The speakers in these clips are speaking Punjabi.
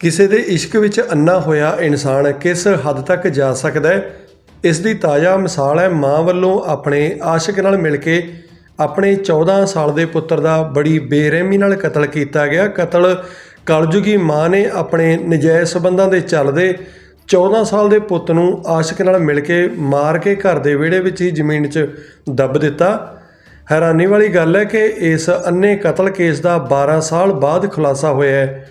ਕਿਸੇ ਦੇ ਇਸ਼ਕ ਵਿੱਚ ਅੰਨਾ ਹੋਇਆ ਇਨਸਾਨ ਕਿਸ ਹੱਦ ਤੱਕ ਜਾ ਸਕਦਾ ਹੈ? ਇਸ ਦੀ ਤਾਜ਼ਾ ਮਿਸਾਲ ਹੈ ਮਾਂ ਵੱਲੋਂ ਆਪਣੇ ਆਸ਼ਿਕ ਨਾਲ ਮਿਲ ਕੇ ਆਪਣੇ 14 ਸਾਲ ਦੇ ਪੁੱਤਰ ਦਾ ਬੜੀ ਬੇਰਹਿਮੀ ਨਾਲ ਕਤਲ ਕੀਤਾ ਗਿਆ। ਕਤਲ ਕਲਯੁਗੀ ਮਾਂ ਨੇ ਆਪਣੇ ਨਜਾਇਜ਼ ਸਬੰਧਾਂ ਦੇ ਚੱਲਦੇ 14 ਸਾਲ ਦੇ ਪੁੱਤ ਨੂੰ ਆਸ਼ਿਕ ਨਾਲ ਮਿਲ ਕੇ ਮਾਰ ਕੇ ਘਰ ਦੇ ਵਿਹੜੇ ਵਿੱਚ ਹੀ ਜ਼ਮੀਨ 'ਚ ਦੱਬ ਦਿੱਤਾ। ਹੈਰਾਨੀ ਵਾਲੀ ਗੱਲ ਹੈ ਕਿ ਇਸ ਅੰਨੇ ਕਤਲ ਕੇਸ ਦਾ 12 ਸਾਲ ਬਾਅਦ ਖੁਲਾਸਾ ਹੋਇਆ ਹੈ।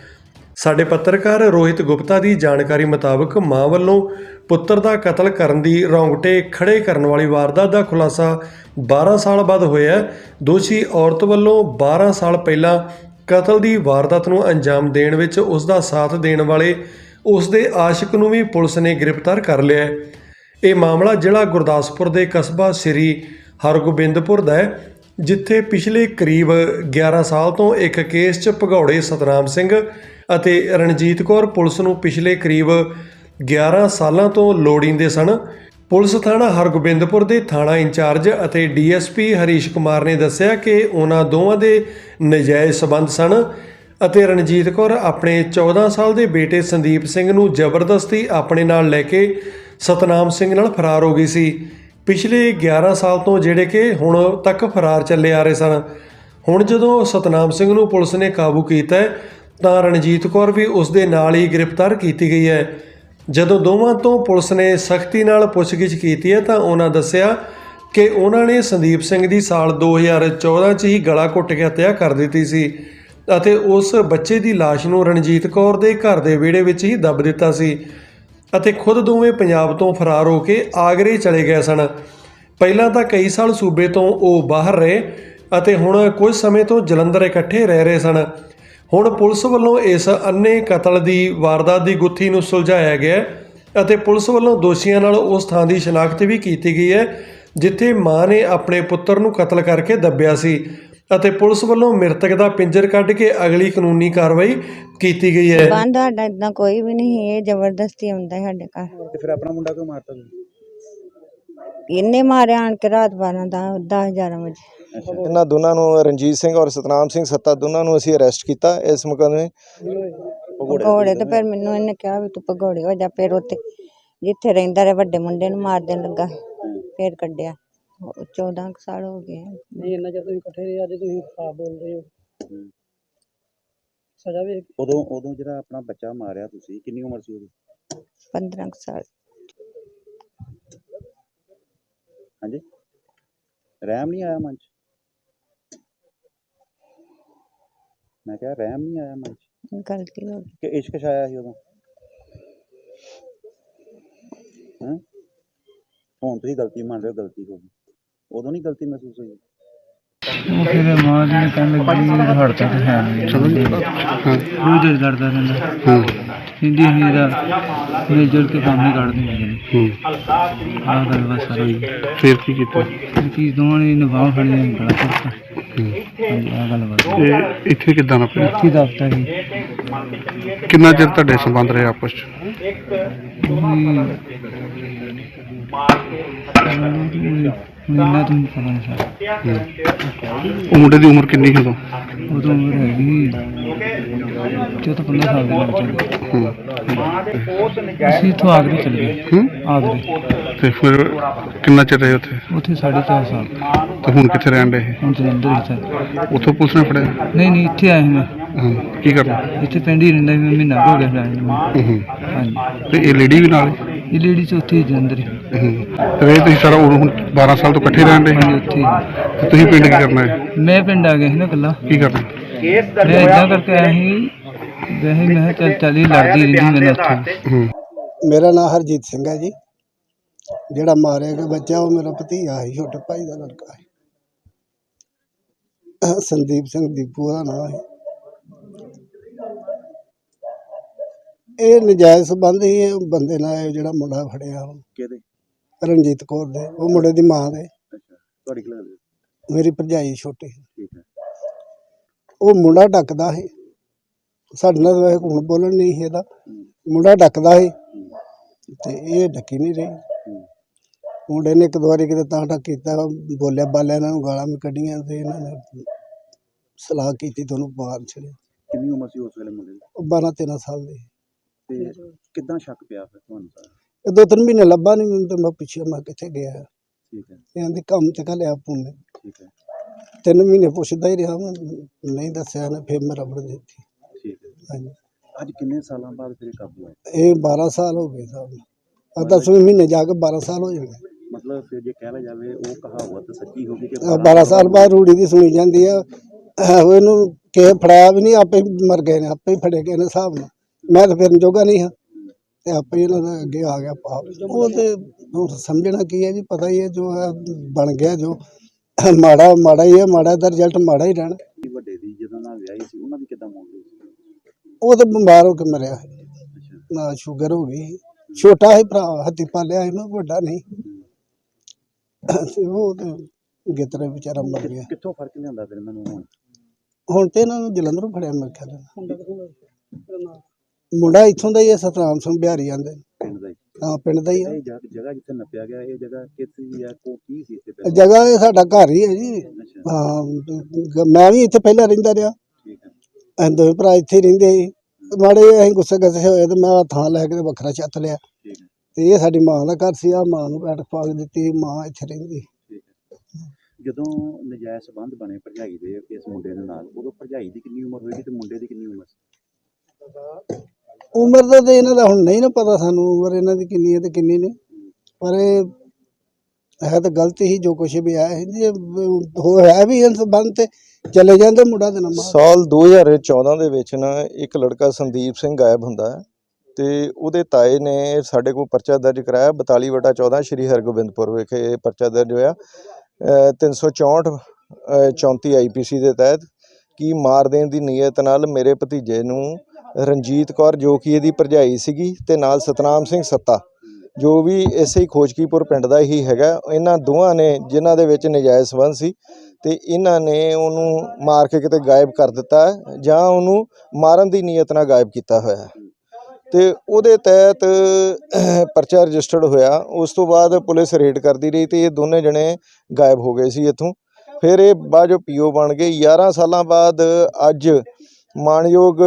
ਸਾਡੇ ਪੱਤਰਕਾਰ ਰੋਹਿਤ ਗੁਪਤਾ ਦੀ ਜਾਣਕਾਰੀ ਮੁਤਾਬਕ ਮਾਂ ਵੱਲੋਂ ਪੁੱਤਰ ਦਾ ਕਤਲ ਕਰਨ ਦੀ ਰੌਂਗਟੇ ਖੜੇ ਕਰਨ ਵਾਲੀ ਵਾਰਦਾਤ ਦਾ ਖੁਲਾਸਾ 12 ਸਾਲ ਬਾਅਦ ਹੋਇਆ ਦੋਸ਼ੀ ਔਰਤ ਵੱਲੋਂ 12 ਸਾਲ ਪਹਿਲਾਂ ਕਤਲ ਦੀ ਵਾਰਦਾਤ ਨੂੰ ਅੰਜਾਮ ਦੇਣ ਵਿੱਚ ਉਸ ਦਾ ਸਾਥ ਦੇਣ ਵਾਲੇ ਉਸ ਦੇ ਆਸ਼ਿਕ ਨੂੰ ਵੀ ਪੁਲਿਸ ਨੇ ਗ੍ਰਿਫਤਾਰ ਕਰ ਲਿਆ ਹੈ। ਇਹ ਮਾਮਲਾ ਜ਼ਿਲ੍ਹਾ ਗੁਰਦਾਸਪੁਰ ਦੇ ਕਸਬਾ ਸ੍ਰੀ ਹਰਗੋਬਿੰਦਪੁਰ ਦਾ ਹੈ, ਜਿੱਥੇ ਪਿਛਲੇ ਕਰੀਬ 11 ਸਾਲ ਤੋਂ ਇੱਕ ਕੇਸ 'ਚ ਭਗੌੜੇ ਸਤਨਾਮ ਸਿੰਘ ਅਤੇ ਰਣਜੀਤ ਕੌਰ ਪੁਲਿਸ ਨੂੰ ਪਿਛਲੇ ਕਰੀਬ 11 ਸਾਲਾਂ ਤੋਂ ਲੋੜੀਂਦੇ ਸਨ। ਪੁਲਿਸ ਥਾਣਾ ਹਰਗੋਬਿੰਦਪੁਰ ਦੇ ਥਾਣਾ ਇੰਚਾਰਜ ਅਤੇ ਡੀਐਸਪੀ ਹਰੀਸ਼ ਕੁਮਾਰ ਨੇ ਦੱਸਿਆ ਕਿ ਉਹਨਾਂ ਦੋਵਾਂ ਦੇ ਨਜਾਇਜ਼ ਸਬੰਧ ਸਨ ਅਤੇ ਰਣਜੀਤ ਕੌਰ ਆਪਣੇ 14 ਸਾਲ ਦੇ ਬੇਟੇ ਸੰਦੀਪ ਸਿੰਘ ਨੂੰ ਜ਼ਬਰਦਸਤੀ ਆਪਣੇ ਨਾਲ ਲੈ ਕੇ ਸਤਨਾਮ ਸਿੰਘ ਨਾਲ ਫਰਾਰ ਹੋ ਗਈ ਸੀ। ਪਿਛਲੇ 11 ਸਾਲ ਤੋਂ ਜਿਹੜੇ ਕਿ ਹੁਣ ਤੱਕ ਫਰਾਰ ਚੱਲੇ ਆ ਰਹੇ ਸਨ। ਹੁਣ ਜਦੋਂ ਸਤਨਾਮ ਸਿੰਘ ਨੂੰ ਪੁਲਿਸ ਨੇ ਕਾਬੂ ਕੀਤਾ ਤਾਂ ਰਣਜੀਤ ਕੌਰ ਵੀ ਉਸ ਦੇ ਨਾਲ ਹੀ ਗ੍ਰਿਫਤਾਰ ਕੀਤੀ ਗਈ ਹੈ। ਜਦੋਂ ਦੋਵਾਂ ਤੋਂ ਪੁਲਿਸ ਨੇ ਸਖਤੀ ਨਾਲ ਪੁੱਛਗਿੱਛ ਕੀਤੀ ਹੈ ਤਾਂ ਉਹਨਾਂ ਦੱਸਿਆ ਕਿ ਉਹਨਾਂ ਨੇ ਸੰਦੀਪ ਸਿੰਘ ਦੀ ਸਾਲ 2014 ਚ ਹੀ ਗਲਾ ਘੁੱਟ ਕੇ ਹੱਤਿਆ ਕਰ ਦਿੱਤੀ ਸੀ ਅਤੇ ਉਸ ਬੱਚੇ ਦੀ ਲਾਸ਼ ਨੂੰ ਰਣਜੀਤ ਕੌਰ ਦੇ ਘਰ ਦੇ ਵਿਹੜੇ ਵਿੱਚ ਹੀ ਦੱਬ ਦਿੱਤਾ ਸੀ ਅਤੇ ਖੁਦ ਦੋਵੇਂ ਪੰਜਾਬ ਤੋਂ ਫਰਾਰ ਹੋ ਕੇ ਆਗਰੇ ਚਲੇ ਗਏ ਸਨ। ਪਹਿਲਾਂ ਤਾਂ ਕਈ ਸਾਲ ਸੂਬੇ ਤੋਂ ਉਹ ਬਾਹਰ ਰਹੇ ਅਤੇ ਹੁਣ ਕੁਝ ਸਮੇਂ ਤੋਂ ਜਲੰਧਰ ਇਕੱਠੇ ਰਹਿ ਰਹੇ ਸਨ। ਹੁਣ ਪੁਲਿਸ ਵੱਲੋਂ ਇਸ ਅੰਨੇ ਕਤਲ ਦੀ ਵਾਰਦਾਤ ਦੀ ਗੁੱਥੀ ਨੂੰ ਸੁਲਝਾਇਆ ਗਿਆ ਅਤੇ ਪੁਲਿਸ ਵੱਲੋਂ ਦੋਸ਼ੀਆਂ ਨਾਲ ਉਸ ਥਾਂ ਦੀ ਸ਼ਨਾਖਤ ਵੀ ਕੀਤੀ ਗਈ ਹੈ ਜਿੱਥੇ ਮਾਂ ਨੇ ਆਪਣੇ ਪੁੱਤਰ ਨੂੰ ਕਤਲ ਕਰਕੇ ਦੱਬਿਆ ਸੀ ਅਤੇ ਪੁਲਿਸ ਵੱਲੋਂ ਮ੍ਰਿਤਕ ਦਾ ਪਿੰਜਰ ਕੱਢ ਕੇ ਅਗਲੀ ਕਾਨੂੰਨੀ ਕਾਰਵਾਈ ਕੀਤੀ ਗਈ ਹੈ। ਬੰਦ ਸਾਡਾ ਇਦਾਂ ਕੋਈ ਵੀ ਨਹੀਂ ਇਹ ਜ਼ਬਰਦਸਤੀ ਆਉਂਦਾ ਹੈ ਸਾਡੇ ਘਰ। ਤੇ ਫਿਰ ਆਪਣਾ ਮੁੰਡਾ ਕਿਉਂ ਮਾਰਤਾ ਤੁਸੀਂ? ਇਹਨੇ ਮਾਰਿਆ ਆਣ ਕੇ ਰਾਤ 12 ਦਾ 10 11 ਵਜੇ। ਇਹਨਾਂ ਦੋਨਾਂ ਨੂੰ ਰਣਜੀਤ ਸਿੰਘ ਔਰ ਸਤਨਾਮ ਸਿੰਘ ਸੱਤਾ ਦੋਨਾਂ ਨੂੰ ਅਸੀਂ ਅਰੈਸਟ ਕੀਤਾ ਇਸ ਮੁਕੱਦਮੇ। ਭਗੌੜੇ ਤੇ ਫਿਰ ਮੈਨੂੰ ਇਹਨੇ ਕਿਹਾ ਵੀ ਤੂੰ ਭਗੌੜੇ ਹੋ ਜਾ ਫਿਰ ਉੱਥੇ ਜਿੱਥੇ ਰਹਿੰਦਾ ਰਿਹਾ ਵੱਡੇ ਮੁੰਡੇ ਨੂੰ ਮਾਰ ਦੇਣ ਲੱਗਾ ਫਿਰ ਕੱਢਿਆ। ਉਹ 14 ਕੁ ਸਾਲ ਹੋ ਗਏ ਨਹੀਂ ਇੰਨਾ ਚਿਰ ਤੁਸੀਂ ਇਕੱਠੇ ਰਹੇ ਅੱਜ ਤੁਸੀਂ ਖਰਾਬ ਬੋਲ ਰਹੇ ਹੋ। ਸਜ਼ਾ ਵੀ ਉਦੋਂ ਉਦੋਂ ਜਿਹੜਾ ਆਪਣਾ ਬੱਚਾ ਮਾਰਿਆ ਤੁਸੀਂ ਕਿੰਨੀ ਉਮਰ ਸੀ ਉਹਦੀ? 15 ਕੁ ਸਾਲ। ਹਾਂਜੀ। ਰਹਿਮ ਨਹੀਂ ਆਇਆ ਮਨ ਚ? ਮੈਂ ਕਿਹਾ ਰਹਿਮ ਨਹੀਂ ਆਇਆ ਮਨ ਚ ਗਲਤੀ ਹੋ ਗਈ ਕਿ ਇਸ਼ਕ ਛਾਇਆ ਸੀ ਉਦੋਂ ਹਾਂ ਹੁਣ ਤੁਸੀਂ ਗਲਤੀ ਮੰਨ ਰਹੇ ਹੋ ਗਲਤੀ ਹੋ ਗਈ ਉਦੋਂ ਨਹੀਂ ਗਲਤੀ ਮਹਿਸੂਸ ਹੋਈ ਉਹ ਫਿਰ ਮਾਂ ਜੀ ਨੇ ਕਹਿਣ ਲੱਗੀ ਹੜਤਾ ਤੇ ਹੈ ਨਹੀਂ ਚਲੋ ਜੀ ਰੋਜ਼ ਹੀ ਲੜਦਾ ਰਹਿੰਦਾ ਹਿੰਦੀ ਹਿੰਦੀ ਦਾ ਮਿਲ ਜੁਲ ਕੇ ਕੰਮ ਹੀ ਕੱਢ ਦਿੰਦੇ ਨੇ। ਆਹ ਗੱਲ ਬਸ ਸਾਰੀ ਫਿਰ ਕੀ ਕੀਤਾ? ਕੀ ਦੋਵਾਂ ਨੇ ਨਿਭਾਉ ਫੜੀ ਨੇ ਕਰਤਾ ਆਹ ਗੱਲ ਬਸ। ਤੇ ਇੱਥੇ ਕਿੱਦਾਂ ਪਿਆ? ਕੀ ਦਫਤਰ ਹੀ। ਕਿੰਨਾ ਚਿਰ ਤੁਹਾਡੇ ਸੰਬੰਧ ਰਹੇ ਆਪਸ ਚ? ਮਹੀਨਾ ਤੋਂ ਪਤਾ ਨਹੀਂ ਸਰ ਉਹ ਮੁੰਡੇ ਦੀ ਉਮਰ ਕਿੰਨੀ ਸੀ ਉਦੋਂ ਉਦੋਂ ਉਮਰ ਹੈਗੀ। ਚੌਦਾਂ ਪੰਦਰਾਂ ਸਾਲ ਦੀ ਲੱਗ। ਅਸੀਂ ਇੱਥੋਂ ਆਗਰੇ ਚਲੇ ਗਏ। ਹੂੰ? ਆਗਰੇ। ਤੇ ਫਿਰ ਕਿੰਨਾ ਚਿਰ ਰਹੇ ਉੱਥੇ? ਉੱਥੇ ਸਾਢੇ ਚਾਰ ਸਾਲ। ਤੇ ਹੁਣ ਕਿੱਥੇ ਰਹਿਣ ਦੇ ਹੁਣ ਜਲੰਧਰ ਹੀ ਸਰ ਉੱਥੋਂ ਪੁਲਿਸ ਨੇ ਫੜਿਆ? ਨਹੀਂ ਨਹੀਂ ਇੱਥੇ ਆਏ ਮੈਂ। ਹਾਂ ਕੀ ਕਰਨਾ ਇੱਥੇ ਪਿੰਡ ਹੀ ਰਹਿੰਦਾ ਮੈਂ ਮਹੀਨਾ ਕੁ ਹੋ ਗਿਆ ਰਹਿਣ ਨੂੰ। ਹਾਂਜੀ। ਤੇ ਇਹ ਲੇਡੀ ਵੀ ਨਾਲ? ਇਹ ਲੇਡੀ ਚ ਉੱਥੇ ਹੀ ਜਲੰਧਰ ਹੀ ਹੂੰ। ਤੇ ਇਹ ਤੁਸੀਂ ਸਾਰਾ ਉਦੋਂ ਹੁਣ 12 ਸਾਲ ਤੋਂ ਇਕੱਠੇ ਰਹਿਣ ਦੇ ਹਾਂਜੀ ਉੱਥੇ ਹੀ। ਤੇ ਤੁਸੀਂ ਪਿੰਡ ਕੀ ਕਰਨਾ ਹੈ? ਮੈਂ ਪਿੰਡ ਆ ਗਿਆ ਸੀ ਨਾ ਇਕੱਲਾ। ਕੀ ਕਰਨਾ? ਮੈਂ ਇਦਾਂ ਕਰਕੇ ਆਇਆ ਸੀ ਵੈਸੇ ਮੈਂ ਕਿਹਾ ਚੱਲ ਚੱਲ ਲੜਦੀ ਰਹਿੰਦੀ ਮੈਨੂੰ ਉੱਥੇ। ਹੂੰ। ਮੇਰਾ ਨਾਮ ਹਰਜੀਤ ਸਿੰਘ ਹੈ ਜੀ। ਜਿਹੜਾ ਮਾਰਿਆ ਗਿਆ ਬੱਚਾ ਉਹ ਮੇਰਾ ਭਤੀਜਾ ਹੈ ਛੋਟੇ ਭਾਈ ਦਾ ਲੜਕਾ ਹੈ ਸੰਦੀਪ ਸਿੰਘ ਦੀਪੂ ਦਾ ਨਾਮ ਹੈ ਇਹ ਨਜਾਇਜ਼ ਸੰਬੰਧ ਹੀ ਇਹ ਬੰਦੇ ਨਾਲ ਇਹ ਜਿਹੜਾ ਮੁੰਡਾ ਫੜਿਆ ਉਹ ਕਿਹਦੇ? ਰਣਜੀਤ ਕੌਰ ਦੇ ਉਹ ਮੁੰਡੇ ਦੀ ਮਾਂ ਦੇ। ਅੱਛਾ ਤੁਹਾਡੀ ਖਿਲਾ ਦੇ ਮੇਰੀ ਭਰਜਾਈ ਛੋਟੀ। ਠੀਕ ਹੈ। ਉਹ ਮੁੰਡਾ ਡੱਕਦਾ ਸੀ। ਸਾਡੇ ਨਾਲ ਵੈਸੇ ਹੁਣ ਬੋਲਣ ਨਹੀਂ ਸੀ ਇਹਦਾ। ਮੁੰਡਾ ਡੱਕਦਾ ਸੀ। ਤੇ ਇਹ ਡੱਕੀ ਨਹੀਂ ਰਹੀ। ਮੁੰਡੇ ਨੇ ਇੱਕ ਦੋ ਵਾਰੀ ਕਿਤੇ ਤਾਂ ਟੱਕ ਕੀਤਾ। ਬੋਲਿਆ ਬਾਲਿਆ ਇਹਨਾਂ ਨੂੰ ਗਾਲਾਂ ਵੀ ਕੱਢੀਆਂ ਤੇ ਇਹਨਾਂ ਨੇ ਸਲਾਹ ਕੀਤੀ ਤੁਹਾਨੂੰ ਬਾਹਰ ਛੜੇ ਕਿੰਨੀ ਉਮਰ ਸੀ ਉਸ ਵੇਲੇ ਮੁੰਡੇ ਦੀ? ਉਹ 12 13 ਸਾਲ ਦੇ। ਤੇ ਕਿੱਦਾਂ ਸ਼ੱਕ ਪਿਆ ਫਿਰ ਤੁਹਾਨੂੰ ਇਹ ਦੋ ਤਿੰਨ ਮਹੀਨੇ ਲੱਭਾ ਨਹੀਂ ਮੈਨੂੰ ਤੇ ਮੈਂ ਪਿੱਛੇ ਮੈਂ ਕਿੱਥੇ ਗਿਆ। ਠੀਕ ਹੈ। ਇਹਨਾਂ ਦੇ ਕੰਮ ਤੇ ਘਲਿਆ ਪੁੰਨੇ ਠੀਕ ਹੈ। ਤਿੰਨ ਮਹੀਨੇ ਪੁੱਛਦਾ ਹੀ ਰਿਹਾ ਮੈਂ ਨਹੀਂ ਦੱਸਿਆ ਨਾ ਫਿਰ ਮੈਂ ਰਬੜ ਦਿੱਤੀ। ਠੀਕ ਹੈ। ਹਾਂਜੀ। ਅੱਜ ਕਿੰਨੇ ਸਾਲਾਂ ਬਾਅਦ ਫਿਰ ਇਹ ਕਾਬੂ ਆਇਆ ਇਹ 12 ਸਾਲ ਹੋ ਗਏ ਸਾਹਿਬ ਆ 10ਵੇਂ ਮਹੀਨੇ ਜਾ ਕੇ 12 ਸਾਲ ਹੋ ਜਾਣੇ। ਮਤਲਬ ਫਿਰ ਜੇ ਕਹਿ ਲਿਆ ਜਾਵੇ ਉਹ ਕਹਾਵਤ ਸੱਚੀ ਹੋ ਗਈ ਕਿ ਆਹ 12 ਸਾਲ ਬਾਅਦ ਰੂੜੀ ਦੀ ਸੁਣੀ ਜਾਂਦੀ ਆ। ਉਹ ਇਹਨੂੰ ਕਿਸੇ ਫੜਾਇਆ ਵੀ ਨਹੀਂ ਆਪੇ ਹੀ ਮਰ ਗਏ ਨੇ ਆਪੇ ਹੀ ਫੜੇ ਗਏ ਨੇ ਹਿਸਾਬ ਨਾਲ। ਮੈਂ ਤਾਂ ਫਿਰ ਜੋਗਾ ਨਹੀਂ ਹਾਂ। ਤੇ ਆਪੇ ਇਹਨਾਂ ਦਾ ਅੱਗੇ ਆ ਗਿਆ ਪਾਪ ਉਹ ਤੇ ਹੁਣ ਸਮਝਣਾ ਕੀ ਹੈ ਜੀ ਪਤਾ ਹੀ ਹੈ ਜੋ ਹੈ ਬਣ ਗਿਆ ਜੋ। ਮਾੜਾ ਮਾੜਾ ਹੀ ਹੈ ਮਾੜਾ ਦਾ ਰਿਜ਼ਲਟ ਮਾੜਾ ਹੀ ਰਹਿਣਾ। ਕਿ ਵੱਡੇ ਦੀ ਜਦੋਂ ਨਾਲ ਵਿਆਹੀ ਸੀ ਉਹਨਾਂ ਦੀ ਕਿੱਦਾਂ ਮੌਤ ਹੋਈ ਸੀ? ਉਹ ਤਾਂ ਬਿਮਾਰ ਹੋ ਕੇ ਮਰਿਆ ਨਾ ਸ਼ੂਗਰ ਹੋ ਗਈ ਛੋਟਾ ਹੀ ਭਰਾ ਹੱਥੀ ਪਾਲਿਆ ਸੀ ਮੈਂ ਵੱਡਾ ਨਹੀਂ। ਤੇ ਉਹ ਤੇ ਗਿੱਤਰੇ ਵਿਚਾਰਾ ਮਰ ਗਿਆ। ਕਿੱਥੋਂ ਫ਼ਰਕ ਲਿਆਂਦਾ ਫਿਰ ਇਹਨਾਂ ਨੂੰ ਹੁਣ? ਹੁਣ ਤੇ ਇਹਨਾਂ ਨੂੰ ਜਲੰਧਰੋਂ ਫੜਿਆ ਮੇਰੇ ਖਿਆਲ ਨਾਲ। ਮੁੰਡਾ ਇੱਥੋਂ ਦਾ ਹੀ ਹੈ ਸਤਨਾਮ ਸਿੰਘ ਬਿਹਾਰੀ ਆਂਦੇ ਪਿੰਡ ਦਾ ਹੀ। ਹਾਂ ਪਿੰਡ ਦਾ ਹੀ ਆ। ਇਹ ਜਗ੍ਹਾ ਜਗ੍ਹਾ ਜਿੱਥੇ ਨੱਪਿਆ ਗਿਆ ਇਹ ਜਗ੍ਹਾ ਕਿੱਥੇ ਆ ਕੋ ਕੀ ਸੀ ਇੱਥੇ ਪਹਿਲਾਂ? ਜਗ੍ਹਾ ਇਹ ਸਾਡਾ ਘਰ ਹੀ ਹੈ ਜੀ। ਅੱਛਾ। ਹਾਂ ਗ- ਮੈਂ ਵੀ ਇੱਥੇ ਪਹਿਲਾਂ ਰਹਿੰਦਾ ਰਿਹਾ। ਠੀਕ ਹੈ। ਅਸੀਂ ਦੋਵੇਂ ਭਰਾ ਇੱਥੇ ਹੀ ਰਹਿੰਦੇ ਸੀ। ਮਾੜੇ ਜਿਹੇ ਅਸੀਂ ਗੁੱਸੇ ਗੱਸੇ ਹੋਏ ਤੇ ਮੈਂ ਆਹ ਥਾਂ ਲੈ ਕੇ ਵੱਖਰਾ ਛੱਤ ਲਿਆ। ਠੀਕ ਹੈ। ਤੇ ਇਹ ਸਾਡੀ ਮਾਂ ਦਾ ਘਰ ਸੀ ਆ ਮਾਂ ਨੂੰ ਬੈਠ ਪਾ ਕੇ ਦਿੱਤੀ ਮਾਂ ਇੱਥੇ ਰਹਿੰਦੀ। ਠੀਕ ਹੈ। ਜਦੋਂ ਨਜਾਇਜ਼ ਸੰਬੰਧ ਬਣੇ ਭਰਜਾਈ ਦੇ ਇਸ ਮੁੰਡੇ ਦੇ ਨਾਲ ਉਦੋਂ ਭਰਜਾਈ ਦੀ ਕਿੰਨੀ ਉਮਰ ਹੋਏਗੀ ਤੇ ਮੁੰਡੇ ਦੀ ਕਿੰਨੀ ਉਮਰ? ਸੀ ਉਮਰ ਦਾ ਤੇ ਇਹਨਾਂ ਦਾ ਹੁਣ ਨਹੀਂ ਨਾ ਪਤਾ ਸਾਨੂੰ ਉਮਰ ਇਹਨਾਂ ਦੀ ਕਿੰਨੀ ਹੈ ਤੇ ਕਿੰਨੀ ਨਹੀਂ। ਪਰ ਇਹ ਹੈ ਤਾਂ ਗਲਤ ਹੀ ਜੋ ਕੁਛ ਵੀ ਹੈ। ਜੇ ਹੋ ਹੈ ਵੀ ਇਸ ਬੰਦ ਤੇ ਚਲੇ ਜਾਂਦੇ ਮੁੰਡਾ ਤੇ ਨਮਾ ਸਾਲ 2014 ਦੇ ਵਿੱਚ ਨਾ ਇੱਕ ਲੜਕਾ ਸੰਦੀਪ ਸਿੰਘ ਗਾਇਬ ਹੁੰਦਾ ਹੈ ਤੇ ਉਹਦੇ ਤਾਏ ਨੇ ਸਾਡੇ ਕੋਲ ਪਰਚਾ ਦਰਜ ਕਰਾਇਆ 42 ਵਟਾ 14 ਸ਼੍ਰੀ ਹਰਗੋਬਿੰਦਪੁਰ ਵਿਖੇ ਪਰਚਾ ਦਰਜ ਹੋਇਆ। ਅ, 364 ਅ, 34 ਆਈਪੀਸੀ ਦੇ ਤਹਿਤ ਕਿ ਮਾਰ ਦੇਣ ਦੀ ਨੀਅਤ ਨਾਲ ਮੇਰੇ ਭਤੀਜੇ ਨੂੰ ਰਣਜੀਤ ਕੌਰ ਜੋ ਕਿ ਇਹਦੀ ਭਰਜਾਈ ਸੀਗੀ ਤੇ ਨਾਲ ਸਤਨਾਮ ਸਿੰਘ ਸੱਤਾ, ਜੋ ਵੀ ਇਸੇ ਹੀ ਖੋਜਕੀਪੁਰ ਪਿੰਡ ਦਾ ਹੀ ਹੈਗਾ, ਇਹਨਾਂ ਦੋਵਾਂ ਨੇ ਜਿਨ੍ਹਾਂ ਦੇ ਵਿੱਚ ਨਜਾਇਜ਼ ਸੰਬੰਧ ਸੀ ਤੇ ਇਹਨਾਂ ਨੇ ਉਹਨੂੰ ਮਾਰ ਕੇ ਕਿਤੇ ਗਾਇਬ ਕਰ ਦਿੱਤਾ ਜਾਂ ਉਹਨੂੰ ਮਾਰਨ ਦੀ ਨੀਅਤ ਨਾਲ ਗਾਇਬ ਕੀਤਾ ਹੋਇਆ। ਹੈ ਤੇ ਉਹਦੇ ਤਹਿਤ ਪਰਚਾ ਰਜਿਸਟਰਡ ਹੋਇਆ, ਉਸ ਤੋਂ ਬਾਅਦ ਪੁਲਿਸ ਰੇਡ ਕਰਦੀ ਰਹੀ ਤੇ ਇਹ ਦੋਨੇ ਜਣੇ ਗਾਇਬ ਹੋ ਗਏ ਸੀ ਇੱਥੋਂ। ਫਿਰ ਇਹ ਬਾਅਦ ਜੋ ਪੀਓ ਬਣ ਗਏ। 11 ਸਾਲਾਂ ਬਾਅਦ ਅੱਜ ਮਾਨਯੋਗ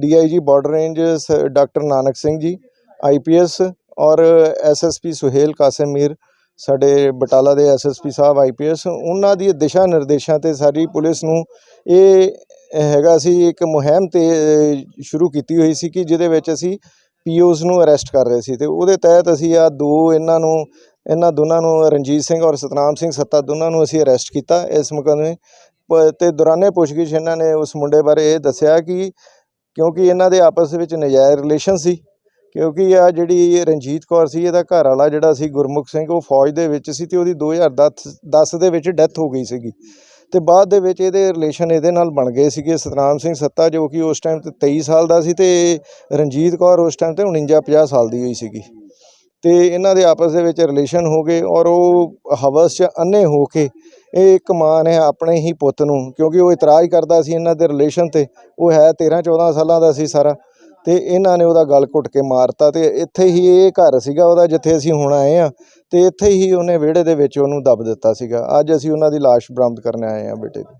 ਡੀਆਈਜੀ ਬਾਰਡਰ ਰੇਂਜ ਸ- ਡਾਕਟਰ ਨਾਨਕ ਸਿੰਘ ਜੀ ਆਈਪੀਐਸ ਔਰ ਐਸਐਸਪੀ ਸੁਹੇਲ ਕਾਸਿਮ ਮੀਰ ਸਾਡੇ ਬਟਾਲਾ ਦੇ ਐਸਐਸਪੀ ਸਾਹਿਬ ਆਈਪੀਐਸ ਉਹਨਾਂ ਦੀ ਦਿਸ਼ਾ ਨਿਰਦੇਸ਼ਾਂ ਤੇ ਸਾਰੀ ਪੁਲਿਸ ਨੂੰ ਇਹ ਹੈਗਾ ਸੀ, ਇੱਕ ਮੁਹਿੰਮ ਤੇ ਸ਼ੁਰੂ ਕੀਤੀ ਹੋਈ ਸੀ ਕਿ ਜਿਹਦੇ ਵਿੱਚ ਅਸੀਂ ਪੀਓਸ ਨੂੰ ਅਰੈਸਟ ਕਰ ਰਹੇ ਸੀ ਤੇ ਉਹਦੇ ਤਹਿਤ ਅਸੀਂ ਆ ਦੋ ਇਹਨਾਂ ਨੂੰ ਇਹਨਾਂ ਦੋਨਾਂ ਨੂੰ, ਰਣਜੀਤ ਸਿੰਘ ਔਰ ਸਤਨਾਮ ਸਿੰਘ ਸੱਤਾ ਦੋਨਾਂ ਨੂੰ ਅਸੀਂ ਅਰੈਸਟ ਕੀਤਾ ਇਸ ਮੁਕੱਦਮੇ ਪ- ਤੇ ਦੌਰਾਨੇ ਪੁੱਛਗਿੱਛ ਇਹਨਾਂ ਨੇ ਉਸ ਮੁੰਡੇ ਬਾਰੇ ਇਹ ਦੱਸਿਆ ਕਿ ਕਿਉਂਕਿ ਇਹਨਾਂ ਦੇ ਆਪਸ ਵਿੱਚ ਨਜਾਇਜ਼ ਰਿਲੇਸ਼ਨ ਸੀ, ਕਿਉਂਕਿ ਆ ਜਿਹੜੀ ਰਣਜੀਤ ਕੌਰ ਸੀ, ਇਹਦਾ ਘਰ ਵਾਲਾ ਜਿਹੜਾ ਸੀ ਗੁਰਮੁਖ ਸਿੰਘ, ਉਹ ਫੌਜ ਦੇ ਵਿੱਚ ਸੀ ਤੇ ਉਹਦੀ 2010 10 ਦੇ ਵਿੱਚ ਡੈਥ ਹੋ ਗਈ ਸੀਗੀ। ਤੇ ਬਾਅਦ ਦੇ ਵਿੱਚ ਇਹਦੇ ਰਿਲੇਸ਼ਨ ਇਹਦੇ ਨਾਲ ਬਣ ਗਏ ਸੀਗੇ ਸਤਨਾਮ ਸਿੰਘ ਸੱਤਾ, ਜੋ ਕਿ ਉਸ ਟਾਈਮ ਤੇ 23 ਸਾਲ ਦਾ ਸੀ ਤੇ ਰਣਜੀਤ ਕੌਰ ਉਸ ਟਾਈਮ ਤੇ 49 50 ਸਾਲ ਦੀ ਹੋਈ ਸੀਗੀ। ਤੇ ਇਹਨਾਂ ਦੇ ਆਪਸ ਦੇ ਵਿੱਚ ਰਿਲੇਸ਼ਨ ਹੋ ਗਏ ਔਰ ਉਹ ਹਵਸ 'ਚ ਅੰਨੇ ਹੋ ਕੇ ਇਹ ਇੱਕ ਮਾਂ ਨੇ ਆਪਣੇ ਹੀ ਪੁੱਤ ਨੂੰ, ਕਿਉਂਕਿ ਉਹ ਇਤਰਾਜ਼ ਕਰਦਾ ਸੀ ਇਹਨਾਂ ਦੇ ਰਿਲੇਸ਼ਨ ਤੇ, ਉਹ ਹੈ 13 14 ਸਾਲਾਂ ਦਾ ਸੀ ਸਾਰਾ, ਤੇ ਇਹਨਾਂ ਨੇ ਉਹਦਾ ਗਲ ਘੁੱਟ ਕੇ ਮਾਰਤਾ ਤੇ ਇੱਥੇ ਹੀ ਇਹ ਘਰ ਸੀਗਾ ਉਹਦਾ ਜਿੱਥੇ ਅਸੀਂ ਹੁਣ ਆਏ ਆ ਤੇ ਇੱਥੇ ਹੀ ਉਹਨੇ ਵਿਹੜੇ ਦੇ ਵਿੱਚ ਉਹਨੂੰ ਦੱਬ ਦਿੱਤਾ ਸੀਗਾ, ਅੱਜ ਅਸੀਂ ਉਹਨਾਂ ਦੀ ਲਾਸ਼ ਬਰਾਮਦ ਕਰਨ ਆਏ ਆ ਬੇਟੇ ਦੀ।